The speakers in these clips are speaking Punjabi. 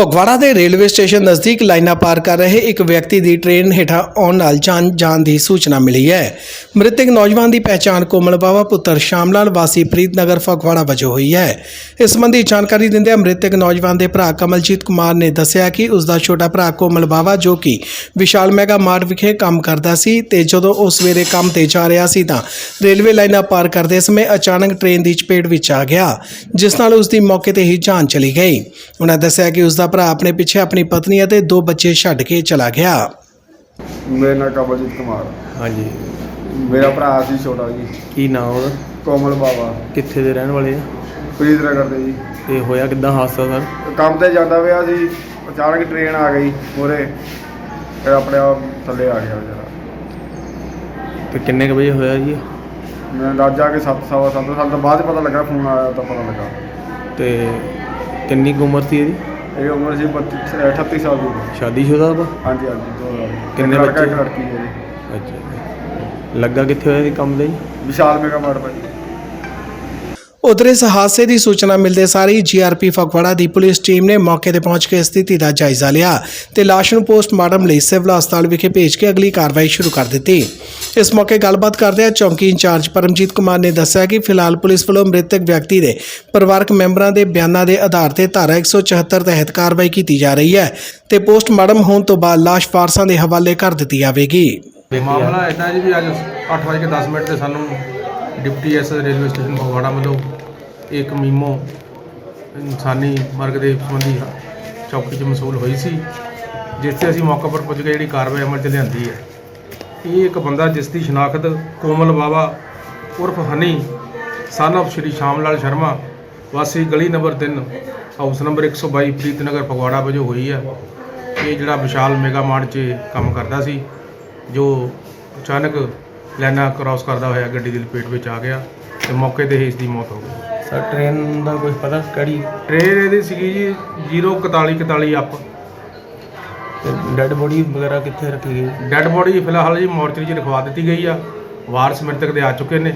ਫਗਵਾੜਾ ਦੇ ਰੇਲਵੇ ਸਟੇਸ਼ਨ ਨਜ਼ਦੀਕ ਲਾਈਨਾਂ ਪਾਰ ਕਰ ਰਹੇ ਇੱਕ ਵਿਅਕਤੀ ਦੀ ਟ੍ਰੇਨ ਹੇਠਾਂ ਆਉਣ ਨਾਲ ਜਾਨ ਜਾਣ ਦੀ ਸੂਚਨਾ ਮਿਲੀ ਹੈ। ਮ੍ਰਿਤਕ ਨੌਜਵਾਨ ਦੀ ਪਹਿਚਾਣ ਕੋਮਲ ਬਾਵਾ, ਪੁੱਤਰ ਸ਼ਾਮਲਾਲ, ਵਾਸੀ ਪ੍ਰੀਤਨਗਰ, ਫਗਵਾੜਾ ਵਜੋਂ ਹੋਈ ਹੈ। ਇਸ ਸੰਬੰਧੀ ਜਾਣਕਾਰੀ ਦਿੰਦਿਆਂ ਮ੍ਰਿਤਕ ਨੌਜਵਾਨ ਦੇ ਭਰਾ ਕਮਲਜੀਤ ਕੁਮਾਰ ਨੇ ਦੱਸਿਆ ਕਿ ਉਸ ਦਾ ਛੋਟਾ ਭਰਾ ਕੋਮਲ ਬਾਵਾ, ਜੋ ਕਿ ਵਿਸ਼ਾਲ ਮੈਗਾ ਮਾਰਟ ਵਿਖੇ ਕੰਮ ਕਰਦਾ ਸੀ ਤੇ ਜਦੋਂ ਉਹ ਸਵੇਰੇ ਕੰਮ ਤੇ ਜਾ ਰਿਹਾ ਸੀ ਤਾਂ ਰੇਲਵੇ ਲਾਈਨਾਂ ਪਾਰ ਕਰਦੇ ਸਮੇਂ ਅਚਾਨਕ ਟ੍ਰੇਨ ਦੀ ਚਪੇਟ ਵਿੱਚ ਆ ਗਿਆ, ਜਿਸ ਨਾਲ ਉਸ ਦੀ ਮੌਕੇ ਤੇ ਹੀ ਜਾਨ ਚਲੀ ਗਈ। ਉਹਨਾਂ ਦੱਸਿਆ ਕਿ ਉਸ ਦਾ ਭਰਾ ਆਪਣੇ ਪਿੱਛੇ ਆਪਣੀ ਪਤਨੀ ਅਤੇ ਦੋ ਬੱਚੇ ਛੱਡ ਕੇ ਚਲਾ ਗਿਆ। ਮੇਰਾ ਨਾਮ ਕਮਲਜੀਤ ਕੁਮਾਰ। ਹਾਂਜੀ। ਮੇਰਾ ਭਰਾ ਸੀ ਛੋਟਾ ਜੀ। ਕੀ ਨਾਮ ਉਹਦਾ? ਕੋਮਲ ਬਾਬਾ ਕਿੱਥੇ ਦੇ ਰਹਿਣ ਵਾਲੇ ਆ? ਪ੍ਰੀਤ ਨਗਰ ਦੇ ਜੀ। ਤੇ ਹੋਇਆ ਕਿੱਦਾਂ ਹਾਦਸਾ ਸਰ? ਕੰਮ ਤੇ ਜਾਂਦਾ ਪਿਆ ਸੀ। ਅਚਾਨਕ ਟ੍ਰੇਨ ਆ ਗਈ ਮੂਹਰੇ। ਫਿਰ ਆਪਣੇ ਆਪ ਥੱਲੇ ਆ ਗਿਆ ਵਿਚਾਰਾ। ਤੇ ਕਿੰਨੇ ਕੁ ਵਜੇ ਹੋਇਆ ਜੀ ਮੈਂ ਰਾਜਾ ਕੇ 7 ਸਵਾ 7 ਸਾਲ ਤੋਂ ਬਾਅਦ ਪਤਾ ਲੱਗਾ ਫੋਨ ਆਇਆ ਤਾਂ ਪਤਾ ਲੱਗਾ। ਤੇ ਕਿੰਨੀ ਕੁ ਉਮਰ ਸੀ ਇਹਦੀ? ਇਹ ਉਮਰ ਸੀ 32 38 ਸਾਲ ਦੀ। ਸ਼ਾਦੀशुदा ਵਾ ਹਾਂਜੀ ਹਾਂਜੀ ਦੋ ਸਾਲ ਕਿੰਨੇ ਇੱਕ ਲੜਕਾ, ਬੱਚੇ? ਇੱਕ ਲੜਕੀ ਹੈ ਜੀ। ਅੱਛਾ। ਲੱਗਾ ਕਿੱਥੇ ਹੋਇਆ ਸੀ ਕੰਮ ਦਾ ਜੀ ਵਿਸ਼ਾਲ ਮੇਗਾ ਮਾਰਟ ਭਾਜੀ। ਉਧਰ ਇਸ ਹਾਦਸੇ ਦੀ ਸੂਚਨਾ ਮਿਲਦੇ ਸਾਰ ਹੀ ਜੀਆਰਪੀ ਫਗਵਾੜਾ ਦੀ ਪੁਲਿਸ ਟੀਮ ਨੇ ਮੌਕੇ ਤੇ ਪਹੁੰਚ ਕੇ ਸਥਿਤੀ ਦਾ ਜਾਇਜ਼ਾ ਲਿਆ ਤੇ ਲਾਸ਼ ਨੂੰ ਪੋਸਟਮਾਰਟਮ ਲਈ ਸਿਵਲ ਹਸਪਤਾਲ ਵਿਖੇ ਭੇਜ ਕੇ ਅਗਲੀ ਕਾਰਵਾਈ ਸ਼ੁਰੂ ਕਰ ਦਿੱਤੀ। ਇਸ ਮੌਕੇ ਗੱਲਬਾਤ ਕਰਦਿਆਂ ਚੌਂਕੀ ਇੰਚਾਰਜ ਪਰਮਜੀਤ ਕੁਮਾਰ ਨੇ ਦੱਸਿਆ ਕਿ ਫਿਲਹਾਲ ਪੁਲਿਸ ਵੱਲੋਂ ਮ੍ਰਿਤਕ ਵਿਅਕਤੀ ਦੇ ਪਰਿਵਾਰਕ ਮੈਂਬਰਾਂ ਦੇ ਬਿਆਨਾਂ ਦੇ ਆਧਾਰ ਤੇ ਧਾਰਾ 174 ਤਹਿਤ ਕਾਰਵਾਈ ਕੀਤੀ ਜਾ ਰਹੀ ਹੈ ਤੇ ਪੋਸਟਮਾਰਟਮ ਹੋਣ ਤੋਂ ਬਾਅਦ ਲਾਸ਼ ਵਾਰਸਾਂ ਦੇ ਹਵਾਲੇ ਕਰ ਦਿੱਤੀ ਜਾਵੇਗੀ। ਮਾਮਲਾ ਇਦਾਂ ਜੀ ਵੀ ਅੱਜ 8:10 ਮਿੰਟ ਤੇ ਸਾਨੂੰ deputy S railway station Phagwara ਵੱਲੋਂ ਇੱਕ ਮੀਮੋ ਇਨਸਾਨੀ ਵਰਗ ਦੇ ਸੰਬੰਧੀ ਚੌਕੀ 'ਚ ਮਸੂਲ ਹੋਈ ਸੀ ਜਿਸ ਤੇ ਅਸੀਂ ਮੌਕੇ ਪਰ ਪੁੱਜ ਕੇ ਜਿਹੜੀ ਕਾਰਵਾਈ ਅਮਲ 'ਚ ਲਿਆਂਦੀ ਹੈ। ਇਹ ਇੱਕ ਬੰਦਾ ਜਿਸ ਦੀ ਸ਼ਨਾਖਤ ਕੋਮਲ ਬਾਵਾ ਉਰਫ ਹਨੀ, son of ਸ਼੍ਰੀ ਸ਼ਾਮ ਲਾਲ ਸ਼ਰਮਾ, ਵਾਸੀ ਗਲੀ number 3 house number 122 Preet Nagar Phagwara ਵਜੋਂ ਹੋਈ ਹੈ। ਇਹ ਜਿਹੜਾ ਵਿਸ਼ਾਲ ਮੈਗਾ ਮਾਰਟ 'ਚ ਕੰਮ ਕਰਦਾ ਸੀ, ਜੋ ਅਚਾਨਕ ਲਾਈਨਾਂ ਕ੍ਰਾਸ ਕਰਦਾ ਹੋਇਆ ਗੱਡੀ ਦੀ ਲਪੇਟ ਵਿੱਚ ਆ ਗਿਆ ਤੇ ਮੌਕੇ ਤੇ ਹੀ ਇਸ ਦੀ ਮੌਤ ਹੋ ਗਈ। ਸਰ ਟ੍ਰੇਨ ਦਾ ਕੁਝ ਪਤਾ ਕਿਹੜੀ? ਟ੍ਰੇਨ ਇਹਦੀ ਸੀਗੀ ਜੀ 04141 ਅਪ ਤੇ ਡੈੱਡ ਬੋਡੀ ਵਗੈਰਾ ਕਿੱਥੇ ਰੱਖੀ ਗਈ? ਡੈੱਡ ਬੋਡੀ ਫਿਲਹਾਲ ਜੀ ਮੋਰਚਰੀ 'ਚ ਰਖਵਾ ਦਿੱਤੀ ਗਈ ਆ। ਵਾਰਸ ਮ੍ਰਿਤਕ ਦੇ ਆ ਚੁੱਕੇ ਨੇ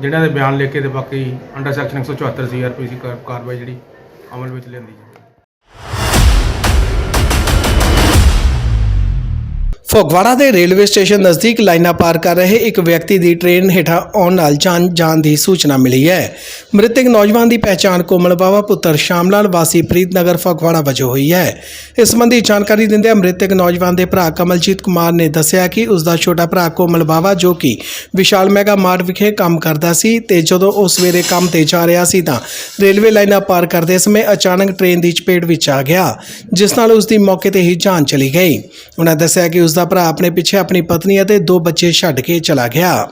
ਜਿਨ੍ਹਾਂ ਦੇ ਬਿਆਨ ਲਿਖ ਕੇ ਤੇ ਬਾਕੀ ਅੰਡਰ ਸੈਕਸ਼ਨ 174 ਸੀਆਰਪੀਸੀ ਕਾਰਵਾਈ ਜਿਹੜੀ ਅਮਲ ਵਿੱਚ ਲਿਆਂਦੀ ਜਾਵੇ ਫਗਵਾੜਾ ਦੇ ਰੇਲਵੇ ਸਟੇਸ਼ਨ ਨਜ਼ਦੀਕ ਲਾਈਨਾਂ ਪਾਰ ਕਰ ਰਹੇ ਇੱਕ ਵਿਅਕਤੀ ਦੀ ਟ੍ਰੇਨ ਹੇਠਾਂ ਆਉਣ ਨਾਲ ਜਾਨ ਜਾਣ ਦੀ ਸੂਚਨਾ ਮਿਲੀ ਹੈ। ਮ੍ਰਿਤਕ ਨੌਜਵਾਨ ਦੀ ਪਹਿਚਾਣ ਕੋਮਲ ਬਾਵਾ, ਪੁੱਤਰ ਸ਼ਾਮਲਾਲ, ਵਾਸੀ ਪ੍ਰੀਤਨਗਰ, ਫਗਵਾੜਾ ਵਜੋਂ ਹੋਈ ਹੈ। ਇਸ ਸੰਬੰਧੀ ਜਾਣਕਾਰੀ ਦਿੰਦਿਆਂ ਮ੍ਰਿਤਕ ਨੌਜਵਾਨ ਦੇ ਭਰਾ ਕਮਲਜੀਤ ਕੁਮਾਰ ਨੇ ਦੱਸਿਆ ਕਿ ਉਸ ਦਾ ਛੋਟਾ ਭਰਾ ਕੋਮਲ ਬਾਵਾ, ਜੋ ਕਿ ਵਿਸ਼ਾਲ ਮੈਗਾ ਮਾਰਟ ਵਿਖੇ ਕੰਮ ਕਰਦਾ ਸੀ ਤੇ ਜਦੋਂ ਉਹ ਸਵੇਰੇ ਕੰਮ ਤੇ ਜਾ ਰਿਹਾ ਸੀ ਤਾਂ ਰੇਲਵੇ ਲਾਈਨਾਂ ਪਾਰ ਕਰਦੇ ਸਮੇਂ ਅਚਾਨਕ ਟ੍ਰੇਨ ਦੀ ਚਪੇਟ ਵਿੱਚ ਆ ਗਿਆ, ਜਿਸ ਨਾਲ ਉਸ ਦੀ ਮੌਕੇ ਤੇ ਹੀ ਜਾਨ ਚਲੀ ਗਈ। ਉਹਨਾਂ ਦੱਸਿਆ ਕਿ ਉਸ ਦਾ ਭਰਾ ਆਪਣੇ ਪਿੱਛੇ ਆਪਣੀ ਪਤਨੀ ਅਤੇ ਦੋ ਬੱਚੇ ਛੱਡ ਕੇ ਚਲਾ ਗਿਆ।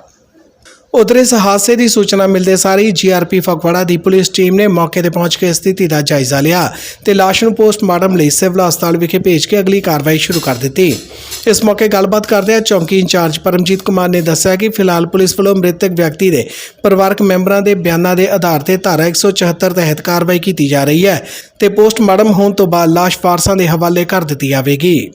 ਉਧਰ ਇਸ ਹਾਦਸੇ ਦੀ ਸੂਚਨਾ ਮਿਲਦੇ ਸਾਰ ਹੀ ਜੀਆਰਪੀ ਫਗਵਾੜਾ ਦੀ ਪੁਲਿਸ ਟੀਮ ਨੇ ਮੌਕੇ ਤੇ ਪਹੁੰਚ ਕੇ ਸਥਿਤੀ ਦਾ ਜਾਇਜ਼ਾ ਲਿਆ ਤੇ ਲਾਸ਼ ਨੂੰ ਪੋਸਟਮਾਰਟਮ ਲਈ ਸਿਵਲ ਹਸਪਤਾਲ ਵਿਖੇ ਭੇਜ ਕੇ ਅਗਲੀ ਕਾਰਵਾਈ ਸ਼ੁਰੂ ਕਰ ਦਿੱਤੀ। ਇਸ ਮੌਕੇ ਗੱਲਬਾਤ ਕਰਦਿਆਂ ਚੌਂਕੀ ਇੰਚਾਰਜ ਪਰਮਜੀਤ ਕੁਮਾਰ ਨੇ ਦੱਸਿਆ ਕਿ ਫਿਲਹਾਲ ਪੁਲਿਸ ਵੱਲੋਂ ਮ੍ਰਿਤਕ ਵਿਅਕਤੀ ਦੇ ਪਰਿਵਾਰਕ ਮੈਂਬਰਾਂ ਦੇ ਬਿਆਨਾਂ ਦੇ ਆਧਾਰ ਤੇ ਧਾਰਾ 174 ਤਹਿਤ ਕਾਰਵਾਈ ਕੀਤੀ ਜਾ ਰਹੀ ਹੈ ਤੇ ਪੋਸਟਮਾਰਟਮ ਹੋਣ ਤੋਂ ਬਾਅਦ ਲਾਸ਼ ਵਾਰਸਾਂ ਦੇ ਹਵਾਲੇ ਕਰ ਦਿੱਤੀ ਜਾਵੇਗੀ।